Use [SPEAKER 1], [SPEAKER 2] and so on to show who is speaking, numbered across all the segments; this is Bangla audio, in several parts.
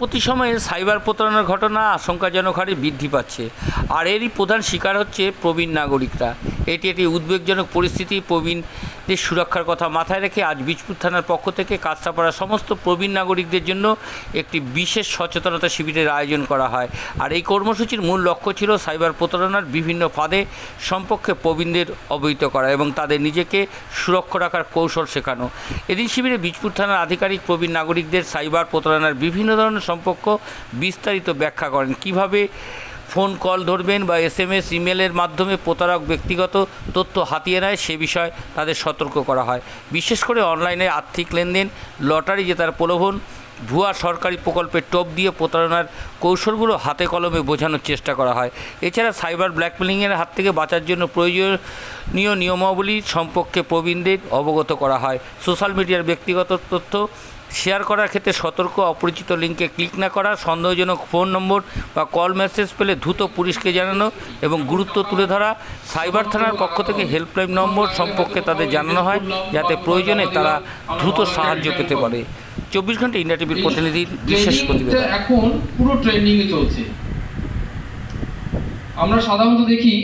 [SPEAKER 1] প্রতি সময়ে সাইবার প্রতারণার ঘটনা আশঙ্কাজনক হারে বৃদ্ধি পাচ্ছে। আর এরই প্রধান শিকার হচ্ছে প্রবীণ নাগরিকরা। এটি একটি উদ্বেগজনক পরিস্থিতি। প্রবীণদের সুরক্ষার কথা মাথায় রেখে আজ বীজপুর থানার পক্ষ থেকে কাঁচরাপাড়ার সমস্ত প্রবীণ নাগরিকদের জন্য একটি বিশেষ সচেতনতা শিবিরের আয়োজন করা হয়। আর এই কর্মসূচির মূল লক্ষ্য ছিল সাইবার প্রতারণার বিভিন্ন ফাঁদে সম্পর্কে প্রবীণদের অবহিত করা এবং তাদের নিজেকে সুরক্ষা রাখার কৌশল শেখানো। এদিন শিবিরে বীজপুর থানার আধিকারিক, প্রবীণ নাগরিকদের সাইবার প্রতারণার বিভিন্ন ধরনের সম্পর্ক বিস্তারিত ব্যাখ্যা করেন। কীভাবে ফোন কল ধরবেন বা এস এম এস ইমেলের মাধ্যমে প্রতারক ব্যক্তিগত তথ্য হাতিয়ে নেয়, সে বিষয়ে তাদের সতর্ক করা হয়। বিশেষ করে অনলাইনে আর্থিক লেনদেন, লটারি জেতার প্রলোভন, ভুয়া সরকারি প্রকল্পের টোপ দিয়ে প্রতারণার কৌশলগুলো হাতে কলমে বোঝানোর চেষ্টা করা হয়। এছাড়া সাইবার ব্ল্যাকমেলিংয়ের হাত থেকে বাঁচার জন্য প্রয়োজনীয় নিয়মাবলী সম্পর্কে প্রবীণদের অবগত করা হয়। সোশ্যাল মিডিয়ার ব্যক্তিগত তথ্য শেয়ার করার ক্ষেত্রে সতর্ক অপরিচিত লিঙ্কে ক্লিক না করা সন্দেহজনক ফোন নম্বর বা কল মেসেজ পেলে দ্রুত পুলিশকে জানানো এবং গুরুত্ব তুলে ধরা। সাইবার থানার পক্ষ থেকে হেল্পলাইন নম্বর সম্পর্কে তাদের জানানো হয় যাতে প্রয়োজনে তারা দ্রুত সাহায্য পেতে পারে। চব্বিশ ঘণ্টা ইন্ডিয়া টিভির প্রতিনিধির বিশেষ প্রতিবেদন।
[SPEAKER 2] এখন পুরো ট্রেন্ডিং চলছে। আমরা সাধারণত দেখি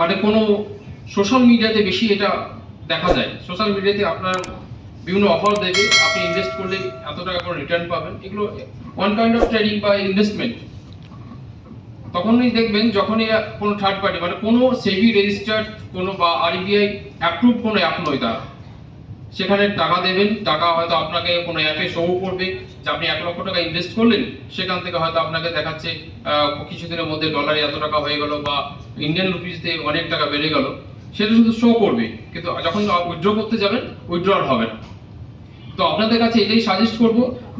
[SPEAKER 2] মানে কোনো সোশ্যাল মিডিয়াতে বেশি এটা দেখা যায়। সোশ্যাল মিডিয়াতে আপনার বিভিন্ন অফার দেবে। আপনি ইনভেস্ট করলে এত টাকা করে রিটার্ন পাবেন। এগুলো ওয়ান কাইন্ড অফ ট্রেডিং বা ইনভেস্টমেন্ট তখনই দেখবেন যখনই কোনো থার্ড পার্টি মানে কোনো সেভি রেজিস্টার্ড কোনো বা আরবিআই অ্যাপ্রুভ কোনো অ্যাপ নয় তার। সেখানে টাকা দেবেন। টাকা হয়তো আপনাকে কোনো অ্যাপে শো করবে যে আপনি এক লক্ষ টাকা ইনভেস্ট করলেন। সেখান থেকে হয়তো আপনাকে দেখাচ্ছে কিছুদিনের মধ্যে ডলারে এত টাকা হয়ে গেল বা ইন্ডিয়ান রুপিসতে অনেক টাকা বেড়ে গেল। সেটা শুধু শো করবে। কিন্তু যখন উইথড্র করতে যাবেন উইথড্র হবে না। তো আপনাদের কাছে এটাই সাজেস্ট করব,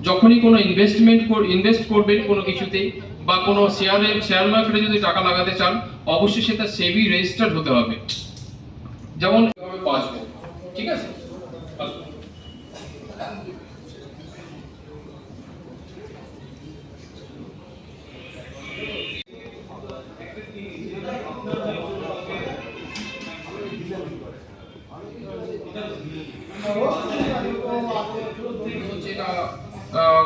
[SPEAKER 2] যখনই কোনো ইনভেস্টমেন্ট ইনভেস্ট করবেন কোনো কিছুতেই বা কোনো শেয়ারে শেয়ার মার্কেটে যদি টাকা লাগাতে চান, অবশ্যই সেটা সেভি রেজিস্টার্ড হতে হবে। যেমন পাঁচ ঠিক আছে?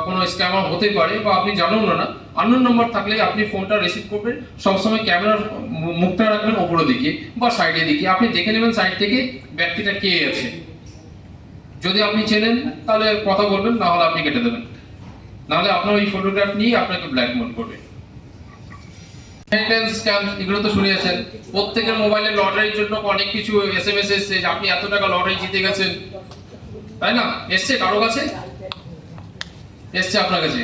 [SPEAKER 2] কোনো স্ক্যামার হতে পারে বা আপনি জানুন না আননোন নাম্বার থাকলে আপনি ফোনটা রিসিভ করবেন, সবসময় ক্যামেরার মুখটা রাখবেন ওপরের দিকে বা সাইডের দিকে। আপনি দেখে নেবেন সাইড থেকে ব্যক্তিটা কে আছে। যদি আপনি চেনেন, তাহলে কথা বলবেন, না হলে আপনি কেটে দেবেন। নাহলে আপনার ওই ফটোগ্রাফ নিয়ে আপনাকে ব্ল্যাকমেল করবে। স্ক্যাম এগুলো তো শুনিয়েছেন। প্রত্যেকের মোবাইলে লটারির জন্য অনেক কিছু এসএমএস এসেছে। যে আপনি এত টাকা লটারি জিতে গেছেন। তাই না? এসছে কারও কাছে? এসছে আপনার কাছে?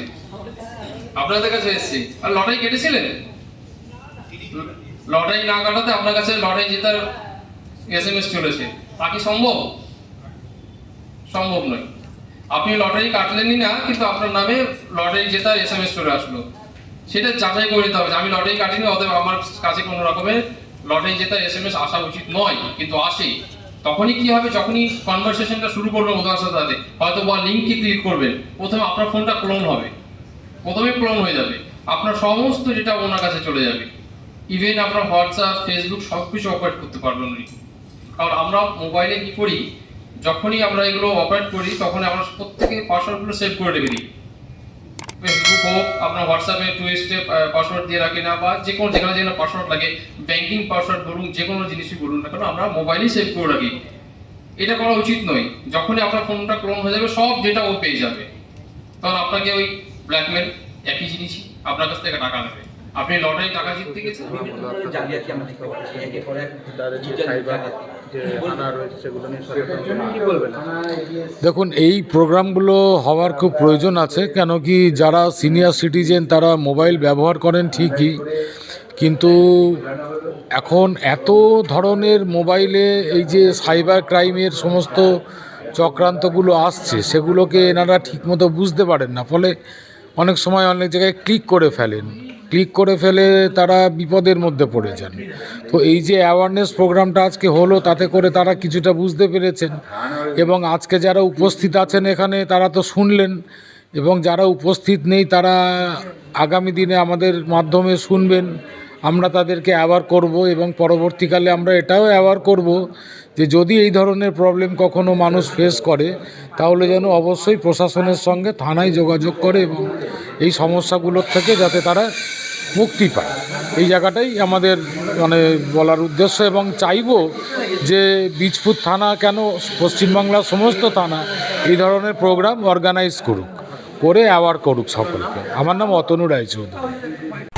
[SPEAKER 2] আপনাদের কাছে এসছে। আর লটারি কেটেছিলেন? লটারি না কাটাতে আপনার কাছে লটারি জেতার এসএমএস চলেছে। তা কি সম্ভব? সম্ভব নয়। আপনি লটারি কাটলেনই না, কিন্তু আপনার নামে লটারি জেতার এস এম এস চলে আসলো। সেটা যাচাই করে নিতে হবে। আমি লটারি কাটিনি, অতএব আমার কাছে কোনো রকমের লটারি জেতার এস এম এস আসা উচিত নয়, কিন্তু আসে। তখনই কি হবে? যখনই কনভারসেশনটা শুরু করবেন ওনার সাথে হয়তো বা লিঙ্কে ক্লিক করবেন প্রথমে আপনার ফোনটা ক্লোন হবে। প্রথমে ক্লোন হয়ে যাবে। আপনার সমস্ত যেটা ওনার কাছে চলে যাবে। ইভেন আপনার হোয়াটসঅ্যাপ ফেসবুক সব কিছু অপারেট করতে পারবেন উনি। কারণ আমরা মোবাইলে কি করি? যখনই আমরা এগুলো অপারেট করি তখন আমরা প্রত্যেকে পাসওয়ার্ডগুলো সেভ করে রেখে দিই। হোক আপনার হোয়াটসঅ্যাপে টু স্টেপ পাসওয়ার্ড দিয়ে রাখি না বা যে কোনো যেখানে যেখানে পাসওয়ার্ড লাগে ব্যাংকিং পাসওয়ার্ড বলুন যে কোনো জিনিসই বলুন না কেন আমরা মোবাইলেই সেভ করে রাখি। এটা করা উচিত নয়। যখনই আপনার ফোনটা ক্লোন হয়ে যাবে সব ডেটা ও পেয়ে যাবে। তখন আপনাকে ওই ব্ল্যাকমেল একই জিনিসই আপনার কাছ থেকে টাকা নেবে। আপনি লটারি টাকা জিততে গেছেন?
[SPEAKER 3] জালিয়াতি আমরা দেখতে পাচ্ছি। একে পরে
[SPEAKER 4] যে
[SPEAKER 3] digital
[SPEAKER 4] সাইবার
[SPEAKER 3] জালিয়াতি।
[SPEAKER 4] যে
[SPEAKER 3] কি বলবেন?
[SPEAKER 4] আনা রয়েছে সেগুলো নিয়ে সচেতন কি বলবেন
[SPEAKER 5] দেখুন এই প্রোগ্রামগুলো হওয়ার খুব প্রয়োজন আছে কেন কি যারা সিনিয়র সিটিজেন তারা মোবাইল ব্যবহার করেন ঠিকই কিন্তু এখন এত ধরনের মোবাইলে এই যে সাইবার ক্রাইমের সমস্ত চক্রান্তগুলো আসছে সেগুলোকে এনারা ঠিকমতো বুঝতে পারেন না ফলে অনেক সময় অনেক জায়গায় ক্লিক করে ফেলেন ক্লিক করে ফেলে তারা বিপদের মধ্যে পড়ে যান। তো এই যে অ্যাওয়ারনেস প্রোগ্রামটা আজকে হলো, তাতে করে তারা কিছুটা বুঝতে পেরেছেন এবং আজকে যারা উপস্থিত আছেন এখানে, তারা তো শুনলেন এবং যারা উপস্থিত নেই, তারা আগামী দিনে আমাদের মাধ্যমে শুনবেন। আমরা তাদেরকে অ্যাওয়ার করব এবং পরবর্তীকালে আমরা এটাও অ্যাওয়ার করব যে যদি এই ধরনের প্রবলেম কখনো মানুষ ফেস করে, তাহলে যেন অবশ্যই প্রশাসনের সঙ্গে থানায় যোগাযোগ করে এবং এই সমস্যাগুলোর থেকে যাতে তারা মুক্তি পায়। এই জায়গাটাই আমাদের মানে বলার উদ্দেশ্য এবং চাইব যে বীজপুর থানা কেন পশ্চিমবাংলার সমস্ত থানা এই ধরনের প্রোগ্রাম অর্গানাইজ করুক, করে অ্যাওয়ার করুক সকলকে। আমার নাম অতনু রায়চৌধুরী।